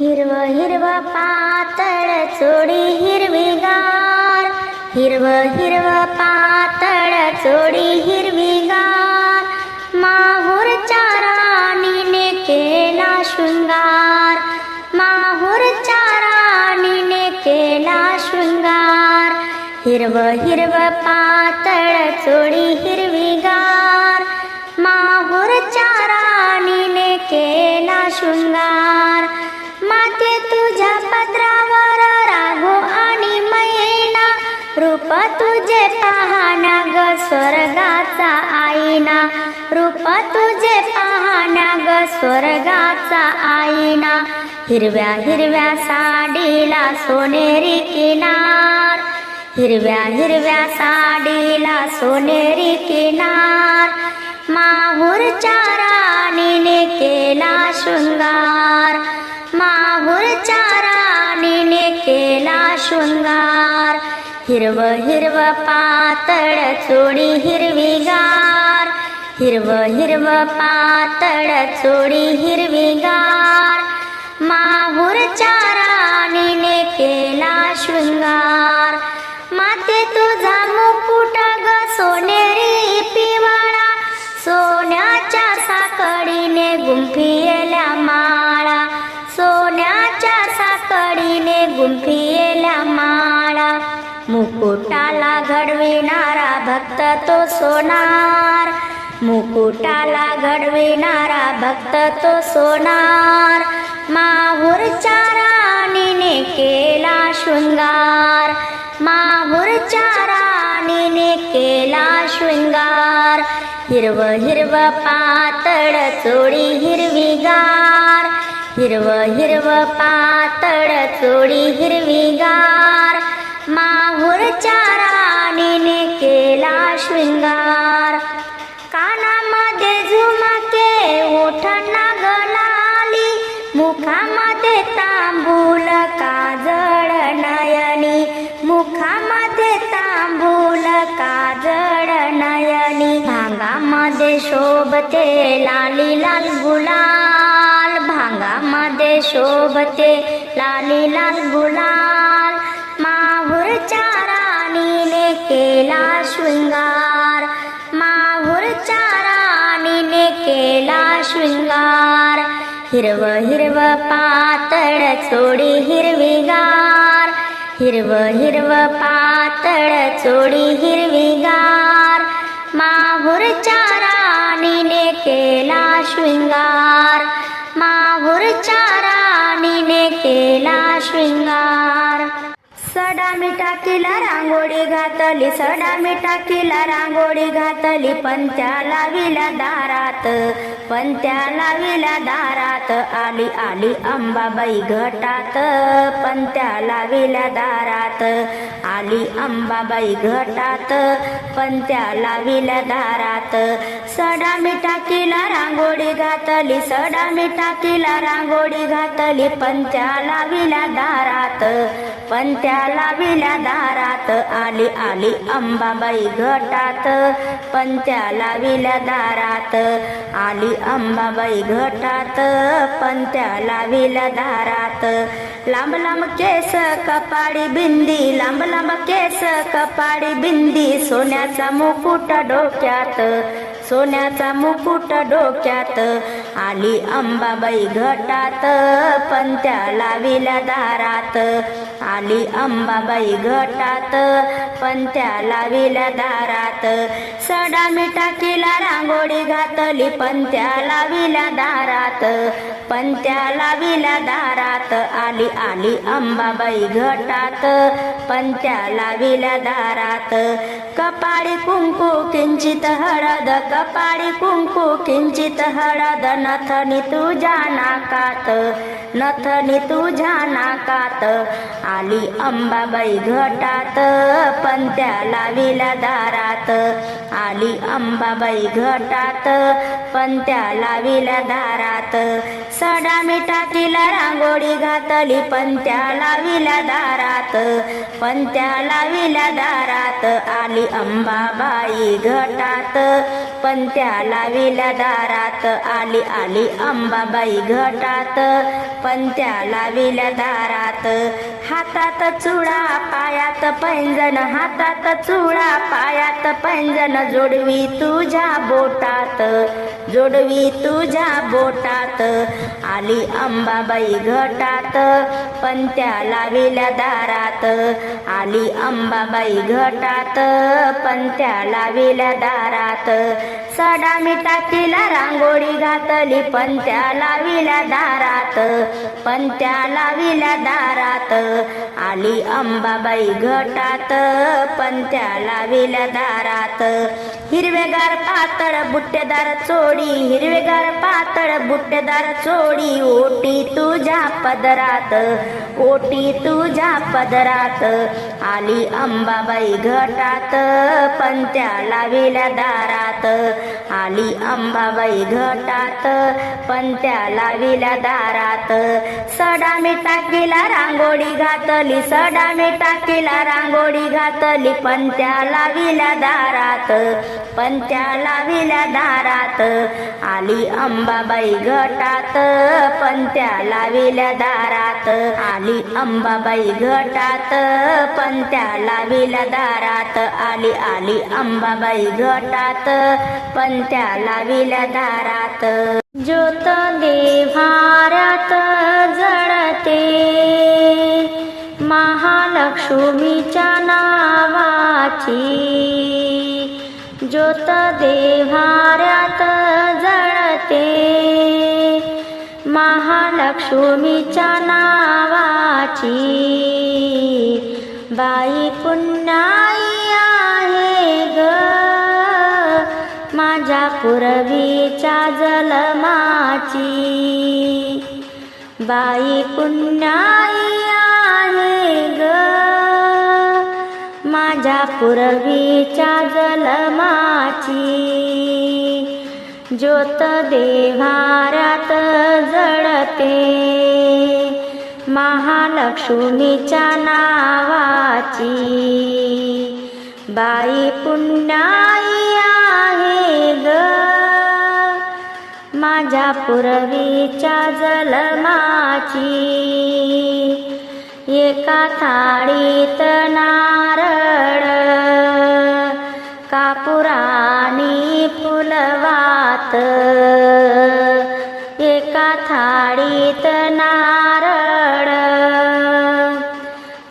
हिरव हिरव पातळ चोडी हिरवीगार हिरव हिरव पातळ चोडी हिरवीगार माहूरच्या राणीने केला शृंगार. माहूरच्या राणीने केला शृंगार. हिरव हिरव पातळ रूप तुझे पाहना ग स्वर्गाचा आईना. रूप तुझे पाहना ग स्वर्गाचा आईना. हिरव्या हिरव्या साडीला सोनेरी किनार. हिरव्या हिरव्या साडीला सोनेरी किनार. माहूरच्या राणीने केला शृंगार. माहूरच्या राणीने केला शृंगार. हिरव हिरव पातळ चोडी हिरवीगार. हिरव हिरव पातळ चोडी हिरवीगार. माहूरच्या राणीने केला शृंगार. माते तुझा मुकुट ग सोनेरी पिवाळा. सोन्याच्या साकडीने गुंफियेल्या माळा. सोन्याच्या साकडीने गुंफियेल्या माळा. मुकुटाला घडविणारा भक्त तो सोनार. मुकुटाला घडविणारा भक्त तो सोनार. माहूरच्या राणीने केला शृंगार. माहूरच्या राणीने केला शृंगार. हिरव हिरव पातळ चोळी हिरवीगार. हिरव हिरव पातळ चोळी हिरवीगार. मा माहूरच्या राणीने केला शृंगार. कानामध्ये झुमके ओठांना गलाली मुखामध्ये तांबूल काजळ नयनी. मुखामध्ये तांबूल काजळ नयनी. भांगामध्ये शोभते लाली लाल गुलाल. भांगामध्ये शोभते लाली लाल गुलाल. हिरव हिरव पातळ चोडी हिरवीगार. हिरव हिरव पातळ चोडी हिरवीगार. माहूरच्या राणीने केला शृंगार. माहूरच्या राणीने केला मिठा किला रांगोळी घातली सडा मिठा किला रांगोळी घातली पण त्या लाविल्या दारात पण त्या लाविल्या दारात आली आली अंबाबाई घटात पंत्या लाविल्या दारात आली अंबाबाई घटात पण त्या लाविल्या दारात सडा मिठा किला रांगोळी घातली सडा मिठा किला रांगोळी घातली पण त्या लाविल्या दारात पंत्या आपल्या दारात आली आली अंबाबाई घटात. पंत्या लाविल्या दारात आली अंबाबाई घटात. पंत्या लाविल्या दारात. लांब लांब केस कपाडी बिंदी लांब लांब केस कपाडी बिंदी सोन्याचा मुकुट डोक्यात. सोन्याचा मुकुट डोक्यात. आली अंबाबाई घटात पण त्या लाविल्या दारात. आली अंबाबाई घटात पंत्या लाविल्या दारात. सडा मिठा केला रांगोळी घातली पण त्या लाविल्या दारात. पण त्याला विला दारात आली आली अंबाबाई घटात. पण त्याला विला दारात कपाळी कुंकू किंचित हळद कपाळी कुंकू किंचित हळद. नथनी तुझ्या नाकात नथनी तुझ्या नाकात आली अंबाबाई घटात. पण त्याला विला दारात आली अंबाबाई घटात. पण त्या लाविल्या दारात. सडा मिठा तिला रांगोळी घातली पण त्या लाविल्या दारात. पण त्या लाविल्या दारात आली अंबाबाई घटात. पण त्याला विल्या दारात आली आली अंबाबाई घटात. पण त्याला विल्या दारात हातात चुडा पायात पैंजण हातात चुडा पायात पैंजण जोडवी तुझ्या बोटात जोडवी तुझ्या बोटात. आली अंबाबाई घटात पण त्याला विल्या दारात. आली अंबाबाई घटात पण त्याला विल्या दारात. सडा मिठाकीला रांगोळी घातली पण त्या लाविल्या दारात पण त्या लाविल्या दारात. आली अंबाबाई घटात पंत्या लाविल्या दारात. हिरवेगार पातळ बुट्टेदार चोडी हिरवेगार पातळ बुट्टेदार चोडी ओटी तुझ्या पदरात ओटी तुझ्या पदरात. आली अंबाबाई घटात पंत्या लाविल्या दारात. आली अंबाबाई घटात पंत्या लाविल्या दारात. सडा मी टाकीला रांगोळी घातली सडा मी टाकीला रांगोळी घातली पण त्या लाविल्या दारात पंत्या लाविल्या दारात आली अंबाबाई घटात पण त्या लाविल्या दारात आली अंबाबाई घटात पण त्या लाविल्या दारात आली आली अंबाबाई घटात पंत्या लाविल्या दारात. ज्योत देवारात महालक्ष्मीच्या नावाची. ज्योत देव्हाऱ्यात जळते. महालक्ष्मीच्या नावाची. बाई पुण्याई आहे ग. माझ्या पूर्वीच्या जलमाची. बाई पुण्याई पूर्वीच्या जलमाची ज्योत देव्हाऱ्यात जळते. महालक्ष्मीच्या नावाची. बाई पुण्याई आहे ग. माझ्या पूर्वीच्या जलमाची एका थाळीत ना फुलवात एका थाळीत नारळ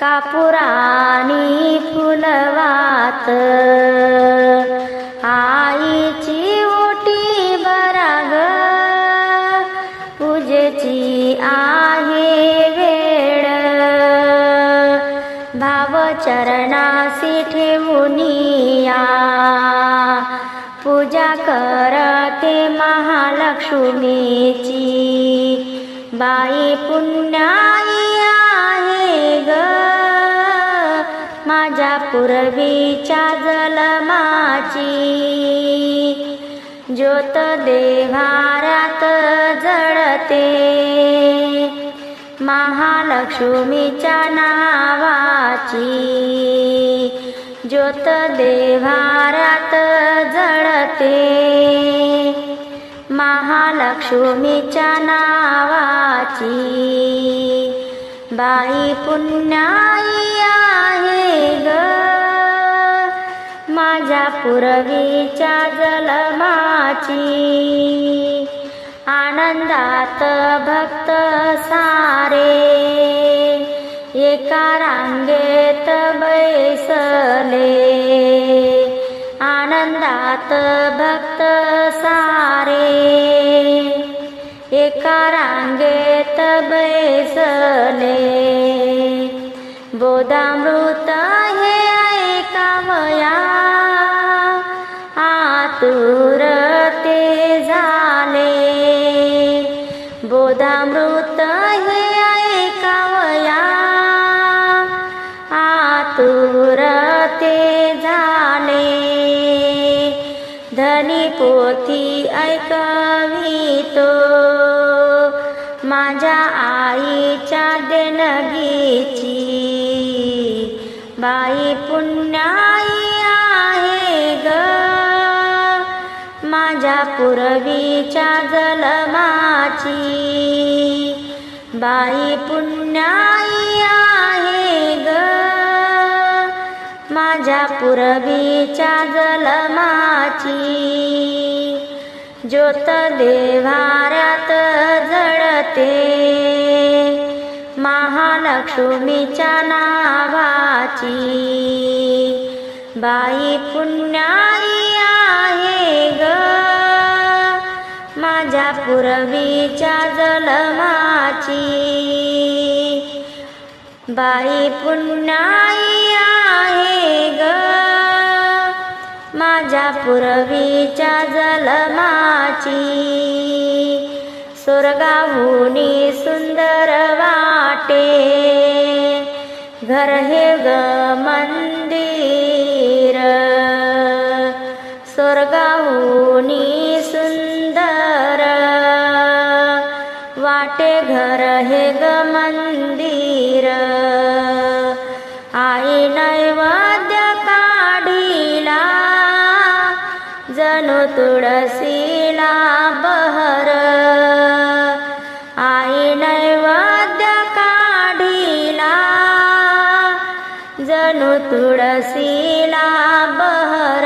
कापुराणी फुलवात. आईची ओटी बराग पूजेची आहे वेळ. भावचरणासी ठेवून पूजा कर महालक्ष्मीची. बाई पुण्याई आहे ग. माझ्या पूर्वीच्या जलमाची. ज्योत देव्हाऱ्यात जळते. महालक्ष्मीच्या नावाची. ज्योत देव्हाऱ्यात जळते. महालक्ष्मीच्या नावाची. बाई पुण्याई आहे ग. माझ्या पूर्वीच्या जलमाची आनंदात भक्त सारे. एका रांगेत बैसले. आनंदात भक्त सारे. एका रांगेत बैसले. बोधामृत हे ऐकावया आतुर ते झाले. बोधामृत हे कवितो. माझ्या आईच्या देणगीची बाई पुण्याई आहे ग. माझ्या पूर्वीच्या जलमाची बाई पुण्याई आहे ग. माझ्या पूर्वीच्या जलमाची ज्योत देवाऱ्यात जळते. महालक्ष्मीच्या नावाची बाई पुण्याई आहे ग. माझ्या पूर्वीच्या जलमाची बाई पुण्याई माझ्या पूर्वीच्या जलमाची. स्वर्गाहुनी सुंदर वाटे. घर हे ग मंदिर. स्वर्गाहुनी सुंदर. वाटे घर हे ग मंदिर. आई नैवाद्य तनु तुळसीला बहर आई नैवाद्य काढिला. जणू तुळसीला बहर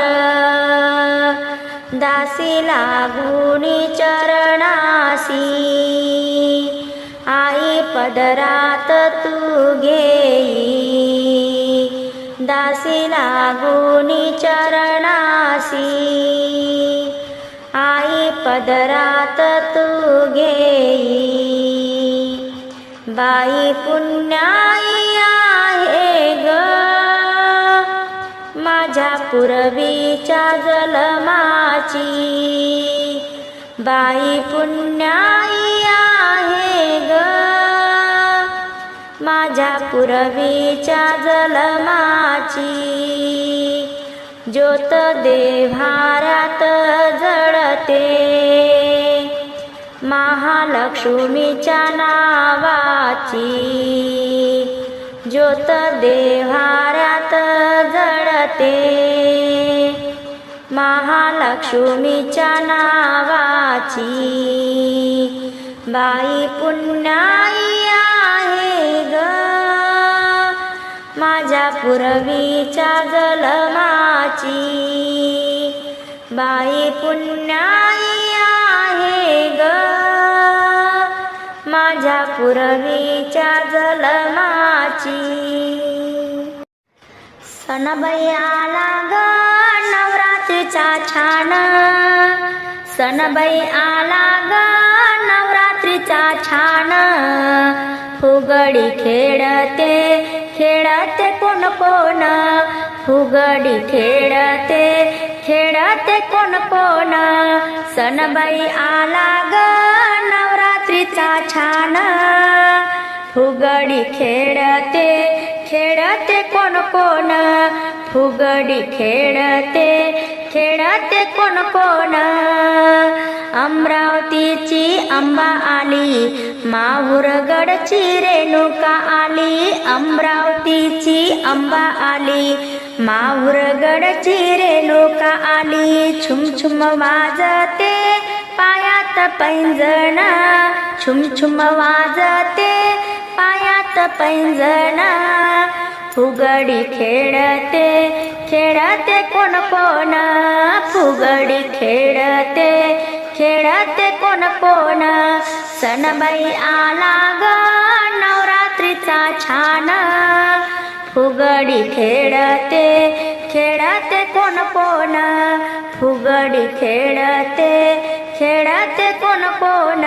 दासीला गुणी चरणासी. आई पदरात तू घेई. दासी लागुनी चरणासी. आई पदरात तू घेई. बाई पुण्याई आहे ग. माझ्या पूर्वीच्या जलमाची. बाई पुण्याई माझ्या पूर्वीच्या जलमाची. ज्योत देव्हाऱ्यात जळते. महालक्ष्मीच्या नावाची. ज्योत देव्हाऱ्यात जळते. महालक्ष्मीच्या नावाची. बाई पुण्याई माझ्या पूर्वीच्या जलमाची बाई पुण्याई आहे ग. माझ्या पूर्वीच्या जलमाची. सणबाई आला ग नवरात्रीचा छान. सणबाई आला ग नवरात्रीचा छान. फुगडी खेळते खेळाते कोण कोणा? फुगडी खेळते खेळाते कोण कोणा? सनबाई आला ग नवरात्रीचा छान. फुगडी खेळते खेळते कोण कोणा? फुगडी खेळते खेळते कोण कोण? अमरावतीची अंबा आली माहुरगडची रेणुका आली अमरावतीची अंबा आली माहुरगडची रेणुका आली छुमछुम वाजते पायात पैंजण छुमछुम वाजते पायात पैंजण फुगडी खेळते खेळते कोण कोण? फुगडी खेळते खेळते कोण कोण? सणबाई आला ग नवरात्रीचा छान. फुगडी खेळते खेळते कोण कोण? फुगडी खेळते खेळते कोण कोण?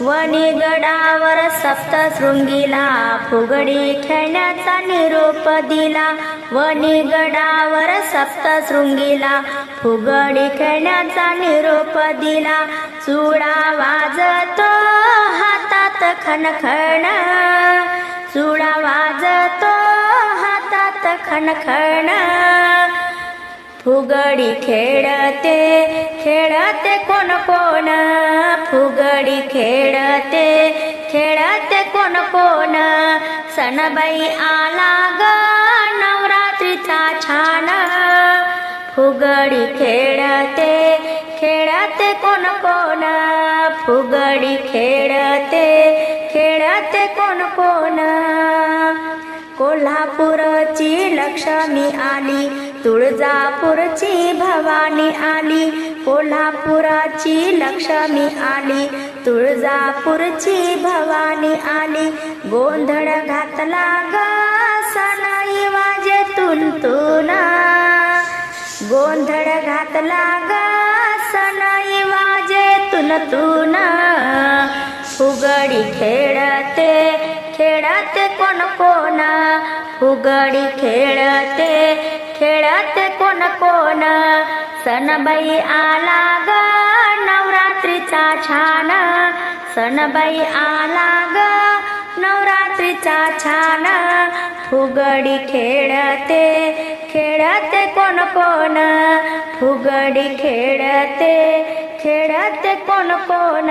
वणीगडावर सप्तशृंगीला फुगडी खेळण्याचा निरोप दिला. वणीगडावर सप्तशृंगीला फुगडी खेळण्याचा निरोप दिला. चुडा वाजतो हातात खणखण. चुडा वाजतो हातात खणखण. फुगडी खेळते खेळते कोण कोण? फुगडी खेळते खेडत कोण कोण? सणबाई आला ग नवरात्रीचा छान. फुगडी खेळते खेळते कोण कोण? फुगडी खेळते खेळते कोण कोण? कोल्हापूरची लक्ष्मी आली तुळजापूरची भवानी आली कोल्हापुराची लक्ष्मी आली. तुळजापूरची भवानी आली गोंधळ घातला ग सनाई वाजे तुलतुना गोंधळ घातला ग सनाई वाजे तुलतुना फुगडी खेळते खेळते कोण कोण. फुगडी खेळते खेळत कोण कोण? सनबाई आला ग नवरात्रीचा छान. सनबाई आला ग नवरात्रीचा छान. फुगडी खेळते खेळते कोण कोण? फुगडी खेळते खेळते कोण कोण?